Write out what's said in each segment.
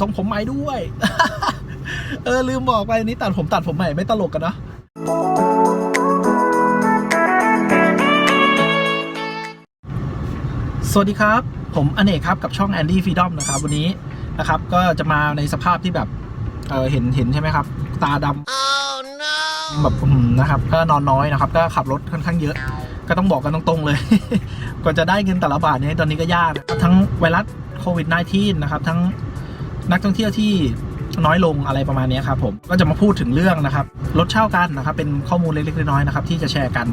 ทรงผมใหม่ด้วย เออลืมบอกไปอันนี้ตัดผมตัดผมใหม่ไม่ตลกกันเนาะสวัสดีครับ ผมอเนกครับ กับช่อง Andy Freedom นะครับ วันนี้นะครับ ก็จะมาในสภาพที่แบบเออเห็นเห็นใช่ไหมครับ ตาดำแบบอืมนะครับ ก็นอนน้อยนะครับ ก็ขับรถค่อนข้างเยอะ ก็ต้องบอกกันตรงๆเลย กว่าจะได้เงินแต่ละบาทเนี่ยตอนนี้ก็ยากนะครับทั้งไวรัสโควิด -19 นะครับ ทั้ง นักท่องเที่ยวที่น้อยลงอะไรประมาณนี้ครับผมก็จะมาพูดถึงเรื่องนะครับรถเช่ากันนะครับเป็นข้อมูลเล็กๆน้อยๆนะครับที่จะแชร์กัน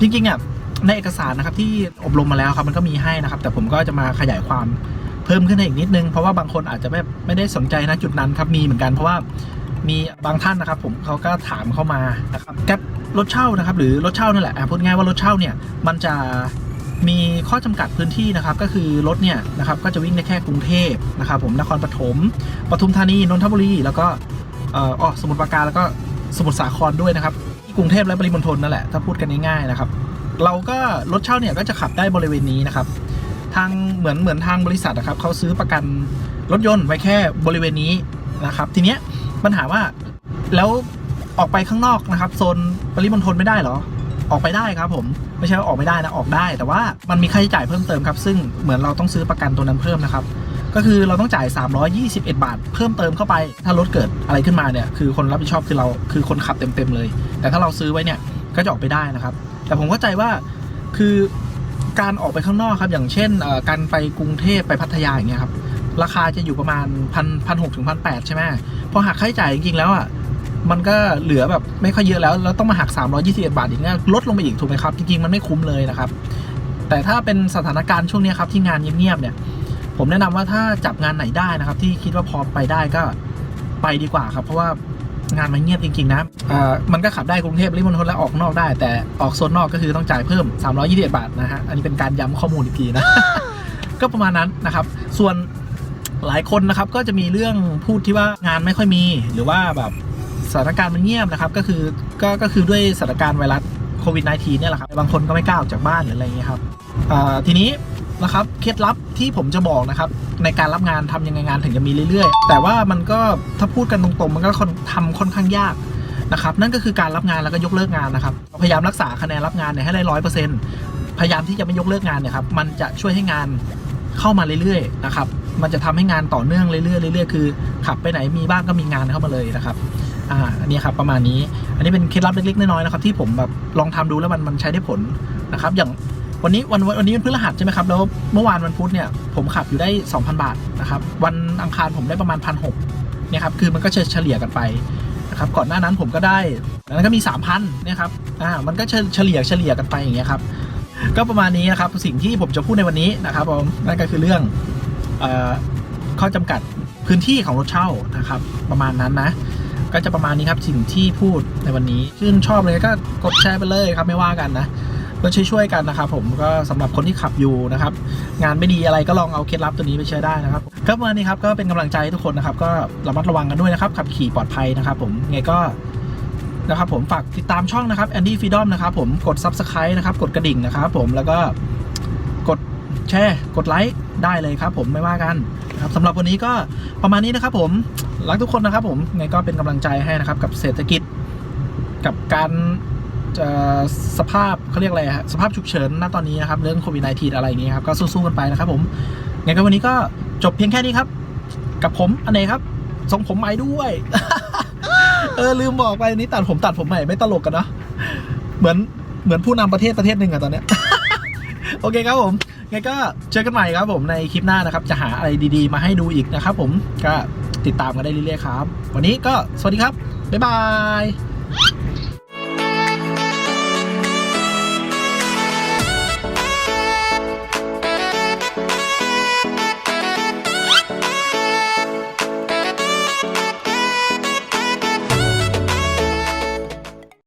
จริงๆอะในเอกสารนะครับที่อบรมมาแล้วครับมันก็มีให้นะครับ แต่ผมก็จะมาขยายความเพิ่มขึ้นอีกนิดนึง เพราะว่าบางคนอาจจะไม่ไม่ได้สนใจนะจุดนั้นครับมีเหมือนกันเพราะว่ามีบางท่านนะครับ ผมเขาก็ถามเข้ามานะครับแก๊ปรถเช่านะครับ หรือรถเช่านั่นแหละพูดง่ายว่ารถเช่าเนี่ยมันจะ มีข้อจำกัดพื้นที่นะครับก็คือรถเนี่ยนะครับก็จะวิ่งได้แค่กรุงเทพนะครับผมนครปฐมปทุมธานีนนทบุรี แล้วก็เอ่ออ๋อสมุทรปราการแล้วก็สมุทรสาครด้วยนะครับที่กรุงเทพและปริมณฑลนั่นแหละถ้าพูดกันง่ายๆนะครับ เราก็รถเช่าเนี่ยก็จะขับได้บริเวณนี้นะครับ ทางเหมือนเหมือนทางบริษัทนะครับเขาซื้อประกันรถยนต์ไว้แค่บริเวณนี้นะครับ ทีเนี้ยปัญหาว่าแล้วออกไปข้างนอกนะครับโซนปริมณฑลไม่ได้หรอ ออกไปได้ครับผมไม่ใช่ว่าออกไม่ได้นะออกได้ แต่ว่ามันมีค่าใช้จ่ายเพิ่มเติมครับ ซึ่งเหมือนเราต้องซื้อประกันตัวนั้นเพิ่มนะครับก็คือเราต้องจ่าย 321 บาท เพิ่มเติมเข้าไป ถ้ารถเกิดอะไรขึ้นมาเนี่ย คือคนรับผิดชอบคือเรา คือคนขับเต็มๆเลย แต่ถ้าเราซื้อไว้เนี่ย ก็จะออกไปได้นะครับ แต่ผมเข้าใจว่า คือการออกไปข้างนอกครับ อย่างเช่นการไปกรุงเทพไปพัทยาอย่างเงี้ยครับ ราคาจะอยู่ประมาณพันพันหกถึงพันแปดใช่ไหมพอหักค่าใช้จ่ายจริงๆแล้วอะ มันก็เหลือแบบไม่ค่อยเยอะแล้วแล้วต้องมาหัก 321 บาทอีกเนี่ยลดลงไปอีกถูกไหมครับ จริงๆ มันไม่คุ้มเลยนะครับ แต่ถ้าเป็นสถานการณ์ช่วงนี้ครับที่งานเงียบๆเนี่ยผมแนะนำว่าถ้าจับงานไหนได้นะครับ ที่คิดว่าพอไปได้ก็ไปดีกว่าครับ เพราะว่างานมันเงียบจริงๆนะอ่ามันก็ขับได้กรุงเทพปริมณฑลและออกนอกได้ แต่ออกโซนนอกก็คือต้องจ่ายเพิ่ม 321 บาทนะฮะอันนี้เป็นการย้ำข้อมูลอีกทีนะ ก็ประมาณนั้นนะครับ ส่วนหลายคนนะครับก็จะมีเรื่องพูดที่ว่างานไม่ค่อยมีหรือว่าแบบ สถานการณ์มันเงียบนะครับ ก็คือก็ก็คือด้วยสถานการณ์ไวรัสโควิด -19 เนี่ยแหละครับ บางคนก็ไม่กล้าออกจากบ้านหรืออะไรเงี้ยครับทีนี้นะครับเคล็ดลับที่ผมจะบอกนะครับ ในการรับงานทำยังไงงานถึงจะมีเรื่อยๆ แต่ว่ามันก็ถ้าพูดกันตรงๆ มันก็คนทำค่อนข้างยากนะครับนั่นก็คือการรับงานแล้วก็ยกเลิกงานนะครับพยายามรักษาคะแนนรับงานเนี่ยให้ได้ร้อยเปอร์เซ็นต์พยายามที่จะไม่ยกเลิกงานเนี่ยครับมันจะช่วยให้งานเข้ามาเรื่อยๆนะครับมันจะทำให้งานต่อเนื่องเรื่อยๆเรื่อยๆคือขับไปไหนมีบ้างก็มีงานเข้ามาเลยนะครับ อ่าอันนี้ครับประมาณนี้ อันนี้เป็นเคล็ดลับเล็กๆน้อยๆนะครับที่ผมแบบลองทำดูแล้วมันมันใช้ได้ผลนะครับ อย่างวันนี้วันวันนี้เป็นพฤหัสใช่ไหมครับแล้วเมื่อวานวันพุธเนี่ยผมขับอยู่ได้ 2,000 บาทนะครับวันอังคารผมได้ประมาณพันหกเนี่ยครับคือมันก็เฉลี่ยกันไปนะครับก่อนหน้านั้นผมก็ได้แล้วก็มี 3,000เนี่ยครับอ่ามันก็เฉลี่ยเฉลี่ยกันไปอย่างเงี้ยครับก็ประมาณนี้นะครับสิ่งที่ผมจะพูดในวันนี้นะครับผมนั่นก็คือเรื่องอข้อจำกัดพื้นที่ของรถเช่านะครับ ประมาณนั้นนะ ก็จะประมาณนี้ครับสิ่งที่พูดในวันนี้ชื่นชอบเลยก็กดแชร์ไปเลยครับไม่ว่ากันนะก็ช่วยๆกันนะครับผมก็สำหรับคนที่ขับอยู่นะครับงานไม่ดีอะไรก็ลองเอาเคล็ดลับตัวนี้ไปใช้ได้นะครับก็ประมาณนี้ครับก็เป็นกำลังใจให้ทุกคนนะครับก็ระมัดระวังกันด้วยนะครับขับขี่ปลอดภัยนะครับ ผมไงก็นะครับผมฝากติดตามช่องนะครับ Andy Freedom นะครับผมกด Subscribe นะครับกดกระดิ่งนะครับผมแล้วก็ แชร์ กดไลค์ได้เลยครับผมไม่ว่ากันนะครับสำหรับวันนี้ก็ประมาณนี้นะครับผมรักทุกคนนะครับผมไงก็เป็นกำลังใจให้นะครับกับเศรษฐกิจกับการสภาพเขาเรียกอะไรฮะสภาพฉุกเฉินณตอนนี้นะครับเรื่องโควิด -19 อะไรอย่างนี้ครับก็สู้ๆกันไปนะครับผมไงก็วันนี้ก็จบเพียงแค่นี้ครับ กับผมอันเนครับทรงผมใหม่ด้วย เออลืมบอกไปนี้ตัดผมตัดผมใหม่ไม่ตลกกันเนาะเหมือนเหมือนผู้นำประเทศประเทศหนึ่งอะตอนเนี้ย โอเคครับผม ไงก็เจอกันใหม่ครับผมในคลิปหน้านะครับ จะหาอะไรดีๆ มาให้ดูอีกนะครับผมก็ติดตามกันได้เรื่อยๆครับ วันนี้ก็สวัสดีครับ บ๊ายบาย